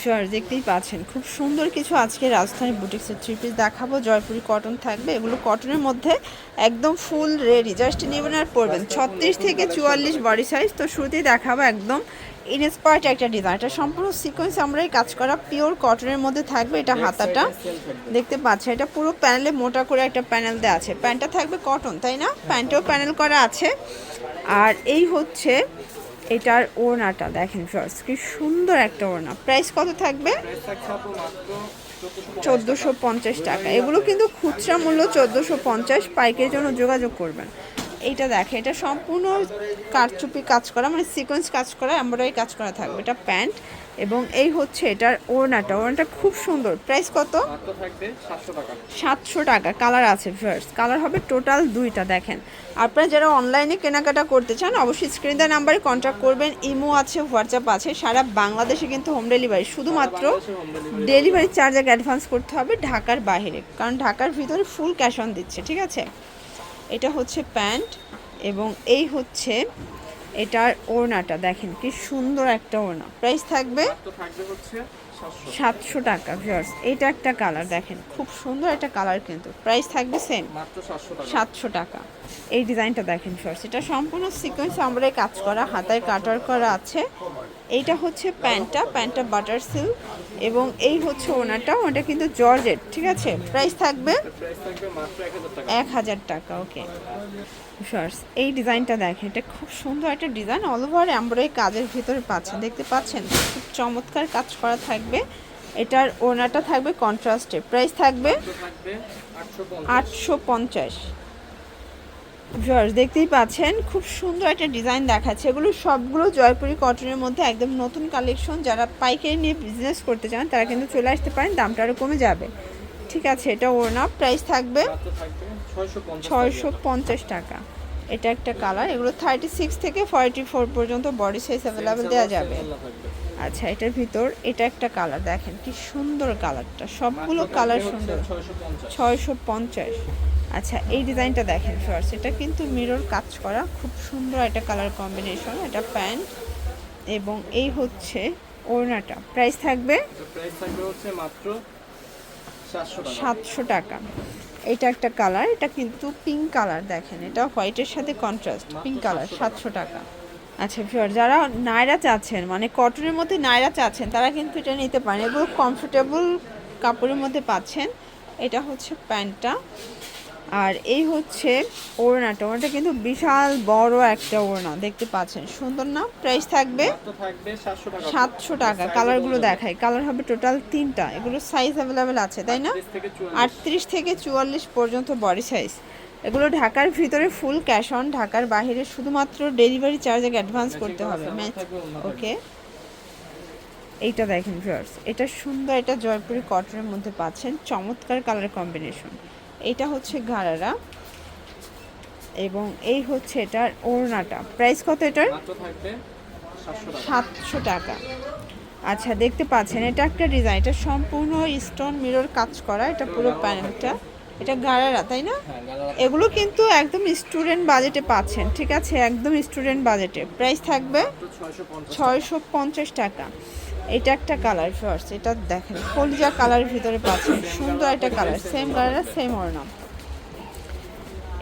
জয় দেখতেই পাচ্ছেন খুব সুন্দর কিছু আজকে রাজধানী বুটিক্সের থ্রি পিস দেখাবো। জয়পুরি কটন থাকবে এগুলো কটনের মধ্যে একদম ফুল রেডি জাস্ট নেবেন আর পরবেন। ছত্রিশ থেকে চুয়াল্লিশ বডি সাইজ তো শুরুতেই দেখাবো একদম ইনস্পায়ার্ড একটা ডিজাইন এটা সম্পূর্ণ সিকোয়েন্স আমরা এই কাজ করা পিওর কটনের মধ্যে থাকবে এটা হাতাটা। দেখতে পাচ্ছেন এটা পুরো প্যানেলে মোটা করে একটা প্যানেল দেওয়া আছে। প্যান্টটা থাকবে কটন তাই না? প্যান্টেও প্যানেল করা আছে। আর এই হচ্ছে এটার ওড়নাটা দেখেন ফ্রস কি সুন্দর একটা ওড়না। প্রাইস কত থাকবে? চোদ্দোশো পঞ্চাশ টাকা। এগুলো কিন্তু খুচরা মূল্য চোদ্দোশো পঞ্চাশ, পাইকের জন্য যোগাযোগ করবেন। এইটা দেখে এটা সম্পূর্ণ কারচুপি কাজ করা মানে সিকোয়েন্স কাজ করা এমব্রয়ডারি কাজ করা থাকবে। এটা প্যান্ট এবং এই হচ্ছে এটার ওড়নাটা। ওড়নাটা খুব সুন্দর। প্রাইস কত? সাতশো টাকা। সাতশো টাকা। কালার আছে ফার্স্ট কালার হবে টোটাল দুইটা দেখেন। আপনারা যারা অনলাইনে কেনাকাটা করতে চান অবশ্যই স্ক্রিন দেওয়া নাম্বারে কন্ট্যাক্ট করবেন। ইমো আছে হোয়াটসঅ্যাপ আছে। সারা বাংলাদেশে কিন্তু হোম ডেলিভারি শুধুমাত্র ডেলিভারি চার্জ আগে অ্যাডভান্স করতে হবে ঢাকার বাইরে। কারণ ঢাকার ভিতরে ফুল ক্যাশ অন দিচ্ছে ঠিক আছে? এটা হচ্ছে প্যান্ট এবং এই হচ্ছে এটার ওড়নাটা দেখেন কি সুন্দর একটা ওড়না। প্রাইস থাকবে সাতশো। টাকা ভিউয়ার্স এটা একটা কালার দেখেন খুব সুন্দর একটা কালার কিন্তু। প্রাইস থাকবে সেম সাতশো টাকা। এই ডিজাইনটা দেখেন ফার্স্ট এটা সম্পূর্ণ সিকোয়েন্স আমরা কাজ করা, হাতায় কাটার করা আছে। এইটা হচ্ছে প্যান্টটা প্যান্টটা বাটার সিল্ক এবং এই হচ্ছে ওনাটা ওটা কিন্তু জর্জেট, ঠিক আছে? প্রাইস থাকবে এক হাজার টাকা ওকে ফার্স্ট এই ডিজাইনটা দেখেন, এটা খুব সুন্দর একটা ডিজাইন অল ওভার এমব্রয়ডারি কাজের ভিতরে পাচ্ছেন, দেখতে পাচ্ছেন? খুব চমৎকার কাজ করা থাকবে। এটার ওনাটা থাকবে কন্ট্রাস্টে প্রাইস থাকবে আটশো পঞ্চাশ। ভিউয়ার্স, দেখতেই পাচ্ছেন, খুব সুন্দর একটা ডিজাইন দেখাচ্ছে। এগুলো সবগুলো জয়পুরি কটনের মধ্যে একদম নতুন কালেকশন। যারা পাইকারি নিয়ে বিজনেস করতে চান, তারা কিন্তু চলে আসতে পারেন, দামটা আরও কমে যাবে। ঠিক আছে, এটা ওড়না প্রাইস থাকবে ছয়শো পঞ্চাশ টাকা। এটা একটা কালার এগুলো থার্টি সিক্স থেকে ফর্টি ফোর পর্যন্ত বডি সাইজ অ্যাভেলেবেল দেওয়া যাবে। আচ্ছা এটার ভিতর এটা একটা কালার দেখেন কি সুন্দর কালারটা সবগুলো কালার সুন্দর। ছয়শো পঞ্চাশ। আচ্ছা এই ডিজাইনটা দেখেন ফার্স্ট এটা কিন্তু মিরর কাজ করা খুব সুন্দর একটা কালার কম্বিনেশন এটা প্যান্ট এবং এই হচ্ছে ওড়নাটা। প্রাইস থাকবে? প্রাইস থাকবে হচ্ছে মাত্র সাতশো টাকা। এটা একটা কালার এটা কিন্তু পিঙ্ক কালার দেখেন এটা হোয়াইটের সাথে কন্ট্রাস্ট পিঙ্ক কালার সাতশো টাকা। আচ্ছা ফিওর যারা নায়রা চাচ্ছেন মানে কটনের মধ্যে নায়রা চাচ্ছেন তারা কিন্তু এটা নিতে পারেন। এগুলো কমফোর্টেবল কাপড়ের মধ্যে পাচ্ছেন। এটা হচ্ছে প্যান্টটা। আর এই হচ্ছে ওড়নাটা ওড়নাটা কিন্তু বিশাল বড় একটা ওড়না দেখতে পাচ্ছেন। সুন্দর না? প্রাইস থাকবে সাতশো টাকা কালারগুলো দেখায় কালার হবে টোটাল তিনটা। এগুলো সাইজ অ্যাভেলেবেল আছে তাই না? আটত্রিশ থেকে চুয়াল্লিশ। পর্যন্ত বডি সাইজ এগুলো ঢাকার ভিতরে ফুল ক্যাশ অন ঢাকার বাইরে শুধুমাত্র ডেলিভারি চার্জ অ্যাডভান্স করতে হবে। ওকে এইটা দেখেন ভিউয়ার্স এটা সুন্দর এটা জয়পুরি কটনের মধ্যে পাচ্ছেন। চমৎকার কালার কম্বিনেশন এটা হচ্ছে গারারা এবং এই হচ্ছে এটার ওড়নাটা। প্রাইস কত এটার? সাতশো টাকা। আচ্ছা দেখতে পাচ্ছেন এটা একটা ডিজাইন এটা সম্পূর্ণ স্টোন মিরর কাজ করা এটা পুরো প্যানেলটা এটা গাড়ারা তাই না? হ্যাঁ এগুলো কিন্তু একদম স্টুডেন্ট বাজেটে পাচ্ছেন ঠিক আছে? একদম স্টুডেন্ট বাজেটে প্রাইস থাকবে ছয়শো ছয়শো পঞ্চাশ টাকা। এটা একটা কালার ফার্স্ট এটা দেখেন কলিজা কালারের ভিতরে পাচ্ছেন সুন্দর একটা কালার সেম কালার সেম ওরনাম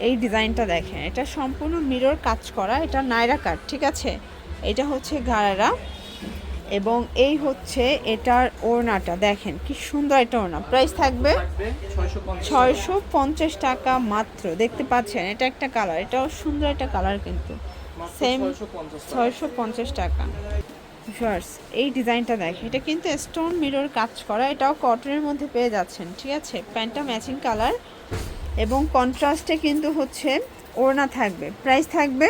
এই ডিজাইনটা দেখেন এটা সম্পূর্ণ মিরর কাজ করা এটা নাইরা কাট ঠিক আছে? এটা হচ্ছে গারারা এবং এই হচ্ছে এটার ওড়নাটা দেখেন কি সুন্দর একটা ওড়না। প্রাইস থাকবে ছয়শো পঞ্চাশ টাকা মাত্র দেখতে পাচ্ছেন এটা একটা কালার এটাও সুন্দর একটা কালার কিন্তু। সেম ছয়শো পঞ্চাশ টাকা। ফার্স এই ডিজাইনটা দেখেন এটা কিন্তু স্টোন মিরর কাজ করা এটাও কটনের মধ্যে পেয়ে যাচ্ছেন ঠিক আছে? প্যান্টটা ম্যাচিং কালার এবং কন্ট্রাস্টে কিন্তু হচ্ছে ওড়না থাকবে প্রাইস থাকবে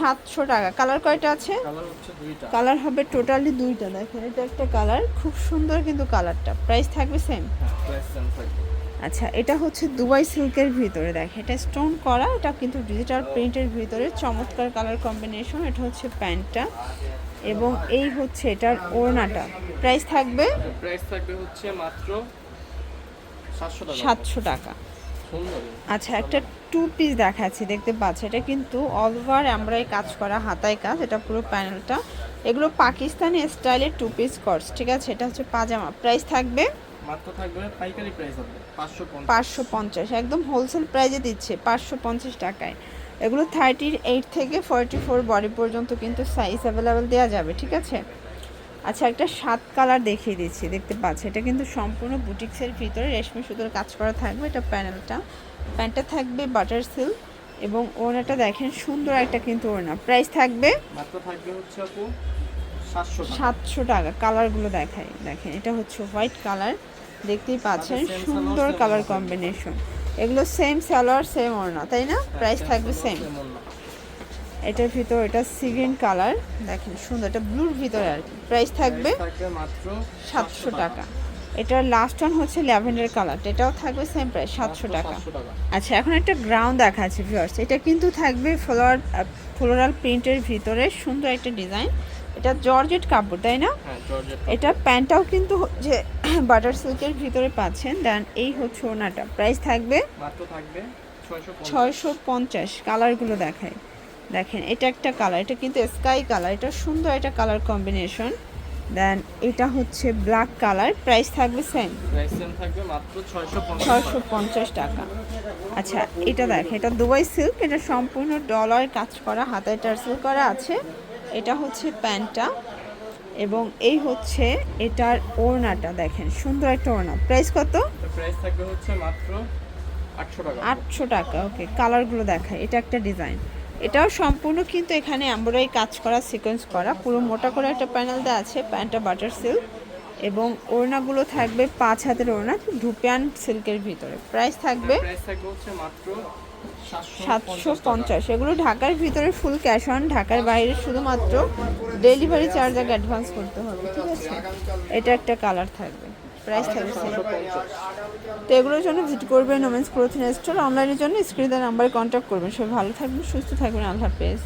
সাতশো টাকা। কালার কয়টা আছে? কালার কালার হবে টোটালি দুইটা দেখেন এটা একটা কালার খুব সুন্দর কিন্তু কালারটা প্রাইস থাকবে সেম আচ্ছা এটা হচ্ছে দুবাই সিল্কের ভিতরে দেখে এটা স্টোন করা এটা কিন্তু ডিজিটাল প্রিন্টের ভিতরে চমৎকার কালার কম্বিনেশন এটা হচ্ছে প্যান্টটা এবং এই হচ্ছে এটার ওড়নাটা প্রাইস থাকবে? প্রাইস থাকবে হচ্ছে মাত্র সাতশো টাকা। সাতশো টাকা। সুন্দর। আচ্ছা একটা টু পিস দেখাচ্ছি দেখতে পাচ্ছি এটা কিন্তু অল ওভার আমরাই কাজ করা হাতায় কাজ এটা পুরো প্যানেলটা এগুলো পাকিস্তানি স্টাইলের টু পিস কর্স ঠিক আছে? এটা হচ্ছে পাজামা প্রাইস থাকবে মাত্র থাকবে পাইকারি প্রাইস হবে পাঁচশো পঞ্চাশ। পাঁচশো পঞ্চাশ একদম হোলসেল প্রাইজে দিচ্ছে পাঁচশো পঞ্চাশ টাকায়। এগুলো থার্টি এইট থেকে ফর্টি ফোর বডি পর্যন্ত কিন্তু সাইজ অ্যাভেলেবেল দেওয়া যাবে ঠিক আছে? আচ্ছা একটা সাত কালার দেখিয়ে দিচ্ছি দেখতে পাচ্ছি। এটা কিন্তু সম্পূর্ণ বুটিক্সের ভিতরে রেশমি সুতোর কাজ করা থাকবে এটা প্যানেলটা প্যান্টটা থাকবে বাটার সিল্ক এবং ওড়নাটা দেখেন সুন্দর একটা কিন্তু ওড়না। প্রাইস থাকবে? সাতশো টাকা। কালারগুলো দেখাই দেখেন এটা হচ্ছে হোয়াইট কালার দেখতেই পাচ্ছেন সুন্দর কালার কম্বিনেশন এগুলো সেম সালোয়ার সেম ওড়না তাই না? প্রাইস থাকবে সেম এটার ভিতর এটা সিগ্রিন কালার দেখেন সুন্দর। এটা ব্লুর ভিতরে আর কি। প্রাইস থাকবে মাত্র সাতশো টাকা। এটার লাস্ট ওয়ান হচ্ছে ল্যাভেন্ডার কালার এটাও থাকবে সেম প্রাইস সাতশো টাকা। আচ্ছা এখন একটা গ্রাউন্ড দেখাচ্ছি ভিউয়ার্স এটা কিন্তু থাকবে ফ্লোয়ার ফ্লোরাল প্রিন্টের ভিতরে। সুন্দর একটা ডিজাইন এটা জর্জেট কাপড় তাই না? হ্যাঁ এটা প্যান্টটাও কিন্তু যে বাটার সিল্কের ভিতরে পাচ্ছেন। দেন এই হচ্ছে ওনাটা। প্রাইস থাকবে? থাকবে ছয়শো পঞ্চাশ। কালারগুলো দেখায় দেখেন এটা একটা কালার এটা কিন্তু স্কাই কালার এটা সুন্দর একটা কালার কম্বিনেশন দেন এটা হচ্ছে ব্ল্যাক কালার প্রাইস থাকবে সেম থাকবে ছয়শো পঞ্চাশ টাকা। আচ্ছা এটা দেখ এটা দুবাই সিল্ক এটা সম্পূর্ণ ডলার কাজ করা হাতায় টার্সেল করা আছে। এটা হচ্ছে প্যান্টটা এবং এই হচ্ছে এটার ওড়নাটা দেখেন সুন্দর একটা ওড়না। প্রাইস কত? প্রাইস থাকবে হচ্ছে মাত্র আটশো টাকা। ওকে কালারগুলো দেখায় এটা একটা ডিজাইন। এটাও সম্পূর্ণ কিন্তু এখানে এমব্রয়ডারি কাজ করা সিকোয়েন্স করা পুরো মোটা করে একটা প্যানেল দেওয়া আছে প্যান্টটা বাটার সিল্ক এবং ওড়নাগুলো থাকবে পাঁচ হাতের ওড়না ধুপিয়ান সিল্কের ভিতরে। প্রাইস থাকবে? প্রাইস থাকবে হচ্ছে মাত্র সাতশো পঞ্চাশ। এগুলো ঢাকার ভিতরে ফুল ক্যাশ অন ঢাকার বাইরে শুধুমাত্র ডেলিভারি চার্জ আগে অ্যাডভান্স করতে হবে, ঠিক আছে? এটা একটা কালার থাকবে প্রাইস থাকবে। তো এগুলোর জন্য ভিজিট করবেন ওমেন্স ক্লোথিং স্টোর অনলাইনের জন্য স্ক্রিনে নাম্বারে কন্ট্যাক্ট করবেন। সবাই ভালো থাকবেন, সুস্থ থাকবেন, আল্লাহ হাফেজ।